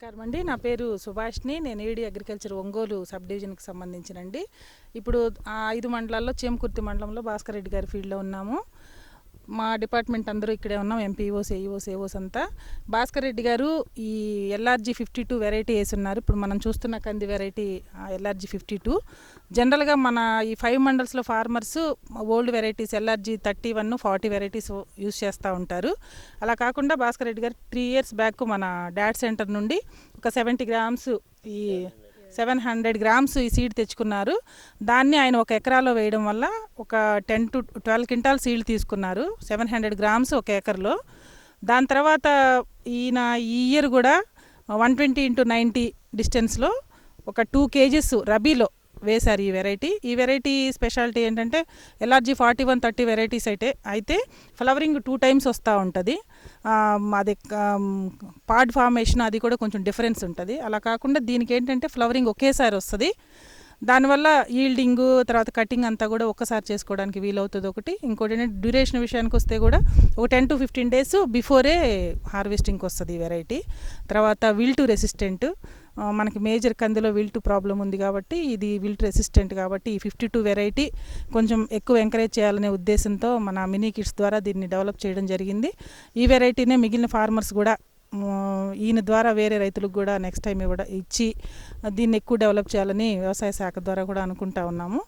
నమస్కారం అండి. నా పేరు సుభాష్ని నేను ఏడి అగ్రికల్చర్ ఒంగోలు సబ్ డివిజన్కి సంబంధించినండి. ఇప్పుడు ఆ ఐదు మండలాల్లో చేమకుర్తి మండలంలో భాస్కర్ రెడ్డి గారి ఫీల్డ్లో ఉన్నాము. మా డిపార్ట్మెంట్ అందరూ ఇక్కడే ఉన్నాం ఎంపీఓస్ ఏఈఓస్ ఏఓస్ అంతా. భాస్కర్ రెడ్డి గారు ఈ ఎల్ఆర్జీ ఫిఫ్టీ టూ వెరైటీ వేసి ఉన్నారు. ఇప్పుడు మనం చూస్తున్న కంది వెరైటీ ఎల్ఆర్జీ ఫిఫ్టీ టూ జనరల్గా మన ఈ five మండల్స్లో farmers old varieties LRG thirty one forty varieties use చేస్తూ ఉంటారు. అలా కాకుండా Bhaskar Reddy garu three years back మన డాడ్ సెంటర్ నుండి ఒక సెవెంటీ గ్రామ్స్ ఈ సెవెన్ హండ్రెడ్ గ్రామ్స్ ఈ సీడ్ తెచ్చుకున్నారు. దాన్ని ఆయన ఒక ఎకరాలో వేయడం వల్ల ఒక ten to twelve quintal seed తీసుకున్నారు. సెవెన్ హండ్రెడ్ గ్రామ్స్ ఒక ఎకర్లో. దాని తర్వాత ఈయన ఈ ఇయర్ కూడా వన్ ట్వంటీ ఇంటూ నైంటీ డిస్టెన్స్లో ఒక టూ కేజీస్ రబీలో వేశారు ఈ వెరైటీ. ఈ వెరైటీ స్పెషాలిటీ ఏంటంటే LRG forty one thirty varieties అయితే అయితే ఫ్లవరింగ్ టూ టైమ్స్ వస్తూ ఉంటుంది. అది పాడ్ ఫార్మేషన్ అది కూడా కొంచెం డిఫరెన్స్ ఉంటుంది. అలా కాకుండా దీనికి ఏంటంటే ఫ్లవరింగ్ ఒకేసారి వస్తుంది. దానివల్ల ఈల్డింగ్ తర్వాత కటింగ్ అంతా కూడా ఒక్కసారి చేసుకోవడానికి వీలవుతుంది ఒకటి. ఇంకోటి ఏంటంటే డ్యూరేషన్ విషయానికి వస్తే కూడా ఒక ten to fifteen days before హార్వెస్టింగ్కి వస్తుంది ఈ వెరైటీ తర్వాత విల్టు రెసిస్టెంట్ మనకి మేజర్ కందిలో విల్టు ప్రాబ్లం ఉంది కాబట్టి ఇది విల్ట్ రెసిస్టెంట్ కాబట్టి ఈ ఫిఫ్టీ టూ వెరైటీ కొంచెం ఎక్కువ ఎంకరేజ్ చేయాలనే ఉద్దేశంతో మన మినీ కిట్స్ ద్వారా దీన్ని డెవలప్ చేయడం జరిగింది. ఈ వెరైటీనే మిగిలిన ఫార్మర్స్ కూడా ఈయన ద్వారా వేరే రైతులకు కూడా నెక్స్ట్ టైం ఇవ్వడం ఇచ్చి దీన్ని ఎక్కువ డెవలప్ చేయాలని వ్యవసాయ శాఖ ద్వారా కూడా అనుకుంటా ఉన్నాము.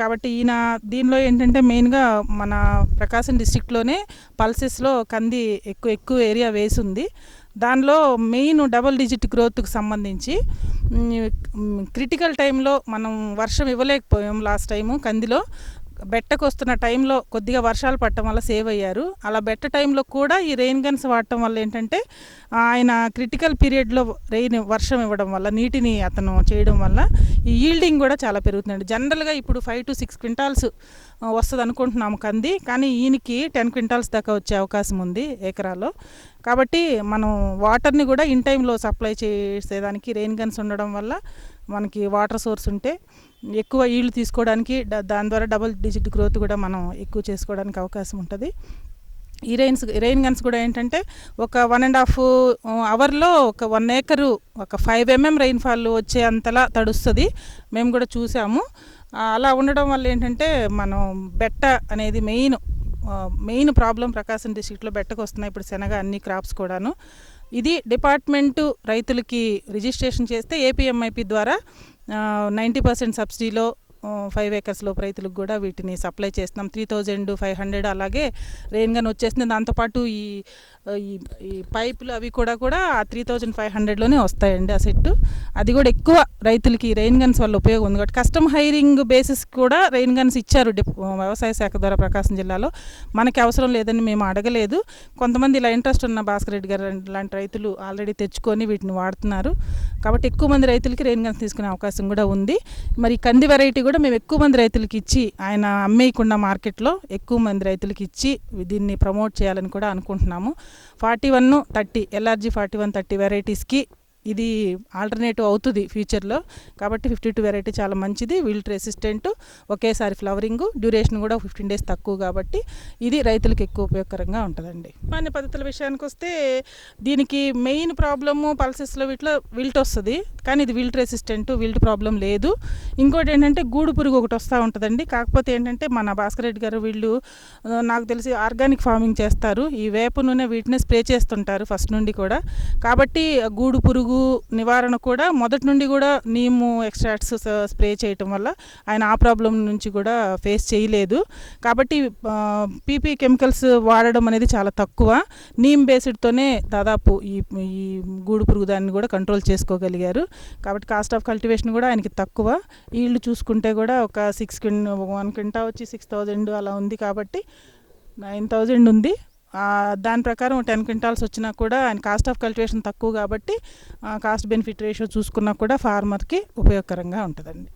కాబట్టి ఈయన దీనిలో ఏంటంటే మెయిన్గా మన ప్రకాశం డిస్టిక్లోనే పల్సెస్లో కంది ఎక్కువ ఎక్కువ ఏరియా వేసి ఉంది దానిలో మెయిన్ డబుల్ డిజిట్ గ్రోత్కి సంబంధించి క్రిటికల్ టైంలో మనం వర్షం ఇవ్వలేకపోయాం లాస్ట్ టైము కందిలో. బెట్టకు వస్తున్న టైంలో కొద్దిగా వర్షాలు పడటం వల్ల సేవ్ అయ్యారు. అలా బెట్ట టైంలో కూడా ఈ రెయిన్ గన్స్ వాడటం వల్ల ఏంటంటే ఆయన క్రిటికల్ పీరియడ్లో రెయిన్ వర్షం ఇవ్వడం వల్ల నీటిని అతను చేయడం వల్ల ఈ ఈల్డింగ్ కూడా చాలా పెరుగుతుందండి. జనరల్గా ఇప్పుడు ఫైవ్ టు సిక్స్ క్వింటాల్స్ వస్తుంది అనుకుంటున్నాము కంది. కానీ ఈయనకి టెన్ క్వింటాల్స్ దాకా వచ్చే అవకాశం ఉంది ఎకరాలో. కాబట్టి మనం వాటర్ని కూడా ఇన్ టైంలో సప్లై చేసేదానికి రెయిన్ గన్స్ ఉండడం వల్ల మనకి వాటర్ సోర్స్ ఉంటే ఎక్కువ ఈళ్ళు తీసుకోవడానికి దాని ద్వారా డబుల్ డిజిట్ గ్రోత్ కూడా మనం ఎక్కువ చేసుకోవడానికి అవకాశం ఉంటుంది. ఈ రెయిన్స్ రెయిన్ గన్స్ కూడా ఏంటంటే ఒక వన్ అండ్ హాఫ్ అవర్లో ఒక వన్ ఏకరు ఒక ఫైవ్ ఎంఎం రైన్ఫాల్ వచ్చే అంతలా తడుస్తుంది. మేము కూడా చూసాము. అలా ఉండడం వల్ల ఏంటంటే మనం బెట్ట అనేది మెయిన్ మెయిన్ ప్రాబ్లం ప్రకాశం డిస్టిక్లో బెట్టకు వస్తున్నాయి ఇప్పుడు శనగ అన్ని క్రాప్స్ కూడాను. ఇది డిపార్ట్మెంటు రైతులకి రిజిస్ట్రేషన్ చేస్తే ఏపీఎంఐపి ద్వారా నైంటీ పర్సెంట్ సబ్సిడీలో ఫైవ్ ఏకర్స్ లోపు రైతులకు కూడా వీటిని సప్లై చేస్తున్నాం. త్రీ థౌజండ్ ఫైవ్ హండ్రెడ్ అలాగే రెయిన్ గన్ వచ్చేస్తుంది. దాంతోపాటు ఈ ఈ పైపులు అవి కూడా కూడా ఆ త్రీ థౌజండ్ ఫైవ్ హండ్రెడ్లోనే వస్తాయండి ఆ సెట్ అది కూడా ఎక్కువ రైతులకి రెయిన్ గన్స్ వల్ల ఉపయోగం ఉంది కాబట్టి కస్టమ్ హైరింగ్ బేసిస్ కూడా రెయిన్ గన్స్ ఇచ్చారు వ్యవసాయ శాఖ ద్వారా ప్రకాశం జిల్లాలో. మనకి అవసరం లేదని మేము అడగలేదు. కొంతమంది ఇలా ఇంట్రెస్ట్ ఉన్న భాస్కర్ రెడ్డి గారు లాంటి రైతులు ఆల్రెడీ తెచ్చుకొని వీటిని వాడుతున్నారు. కాబట్టి ఎక్కువ మంది రైతులకి రెయిన్ గన్స్ తీసుకునే అవకాశం కూడా ఉంది. మరి కంది వెరైటీ కూడా మేము ఎక్కువ మంది రైతులకి ఇచ్చి ఆయన అమ్మేయకుండా మార్కెట్లో ఎక్కువ మంది రైతులకి ఇచ్చి దీన్ని ప్రమోట్ చేయాలని కూడా అనుకుంటున్నాము. Forty one thirty LRG forty one thirty వెరైటీస్కి ఇది ఆల్టర్నేటివ్ అవుతుంది ఫ్యూచర్లో. కాబట్టి ఫిఫ్టీ టూ వెరైటీ చాలా మంచిది. విల్ట్ రెసిస్టెంట్ ఒకేసారి ఫ్లవరింగ్ డ్యూరేషన్ కూడా ఫిఫ్టీన్ డేస్ తక్కువ కాబట్టి ఇది రైతులకు ఎక్కువ ఉపయోగకరంగా ఉంటుందండి. మాన్య పద్ధతుల విషయానికి వస్తే దీనికి మెయిన్ ప్రాబ్లము పల్సెస్లో వీటిలో విల్ట్ వస్తుంది. కానీ ఇది విల్ట్ రెసిస్టెంట్ విల్ట్ ప్రాబ్లం లేదు. ఇంకోటి ఏంటంటే గూడు పురుగు ఒకటి వస్తూ ఉంటుందండి. కాకపోతే ఏంటంటే మన భాస్కర్ రెడ్డి గారు వీళ్ళు నాకు తెలిసి ఆర్గానిక్ ఫార్మింగ్ చేస్తారు. ఈ వేప నూనె వీటిని స్ప్రే చేస్తుంటారు ఫస్ట్ నుండి కూడా. కాబట్టి గూడు పురుగు నివారణ కూడా మొదటి నుండి కూడా నీము ఎక్స్ట్రాక్ట్స్ స్ప్రే చేయటం వల్ల ఆయన ఆ ప్రాబ్లం నుంచి కూడా ఫేస్ చేయలేదు. కాబట్టి పీపీ కెమికల్స్ వాడడం అనేది చాలా తక్కువ. నీమ్ బేస్డ్తోనే దాదాపు ఈ ఈ గూడు పురుగు దాన్ని కూడా కంట్రోల్ చేసుకోగలిగారు. కాబట్టి కాస్ట్ ఆఫ్ కల్టివేషన్ కూడా ఆయనకి తక్కువ. ఈళ్ళు చూసుకుంటే కూడా ఒక సిక్స్ క్విన్ వన్ క్వింటా వచ్చి సిక్స్ థౌజండ్ అలా ఉంది కాబట్టి నైన్ థౌజండ్ ఉంది. దాని ప్రకారం టెన్ క్వింటాల్స్ వచ్చినా కూడా ఆయన కాస్ట్ ఆఫ్ కల్టివేషన్ తక్కువ కాబట్టి కాస్ట్ బెనిఫిట్ రేషియో చూసుకున్నా కూడా ఫార్మర్కి ఉపయోగకరంగా ఉంటుందండి.